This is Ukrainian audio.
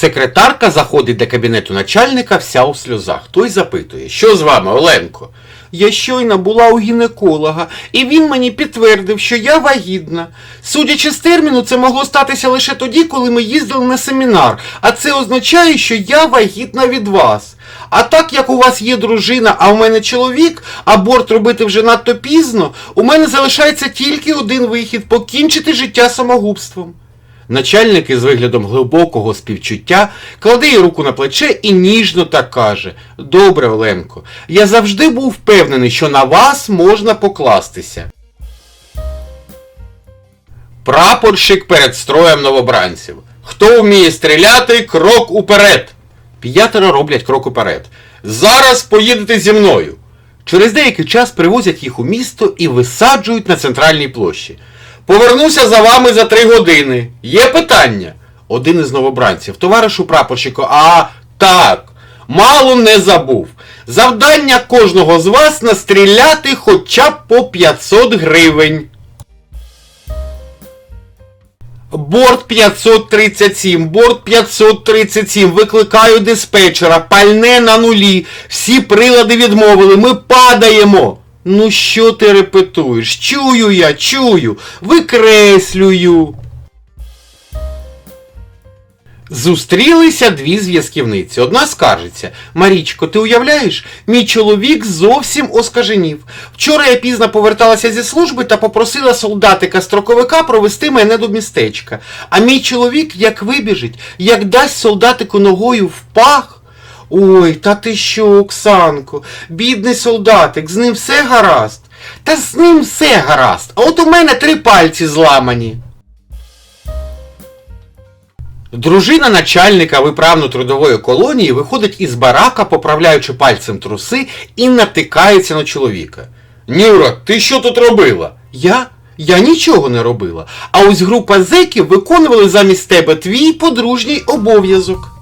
Секретарка заходить до кабінету начальника вся у сльозах. Той запитує, що з вами, Оленко? Я щойно була у гінеколога, і він мені підтвердив, що я вагітна. Судячи з терміну, це могло статися лише тоді, коли ми їздили на семінар, а це означає, що я вагітна від вас. А так як у вас є дружина, а у мене чоловік, аборт робити вже надто пізно, у мене залишається тільки один вихід покінчити життя самогубством. Начальник із виглядом глибокого співчуття кладе їй руку на плече і ніжно так каже: Добре, Оленко, я завжди був впевнений, що на вас можна покластися. Прапорщик перед строєм новобранців. Хто вміє стріляти, крок уперед. П'ятеро роблять крок уперед. Зараз поїдете зі мною. Через деякий час привозять їх у місто і висаджують на центральній площі. Повернуся за вами за три години. Є питання? Один із новобранців. Товаришу прапорщику, а так. Мало не забув. Завдання кожного з вас настріляти хоча б по 500 гривень. Борт 537, борт 537, викликаю диспетчера, пальне на нулі, всі прилади відмовили, ми падаємо. Ну що ти репетуєш? Чую я, чую, викреслюю. Зустрілися дві зв'язківниці. Одна скаржиться. Марічко, ти уявляєш? Мій чоловік зовсім оскаженів. Вчора я пізно поверталася зі служби та попросила солдатика-строковика провести мене до містечка. А мій чоловік як вибіжить, як дасть солдатику ногою в пах. Ой, та ти що, Оксанко, бідний солдатик, з ним все гаразд. Та з ним все гаразд. А от у мене три пальці зламані. Дружина начальника виправно-трудової колонії виходить із барака, поправляючи пальцем труси, і натикається на чоловіка. Нюра, ти що тут робила? Я? Я нічого не робила. А ось група зеків виконували замість тебе твій подружній обов'язок.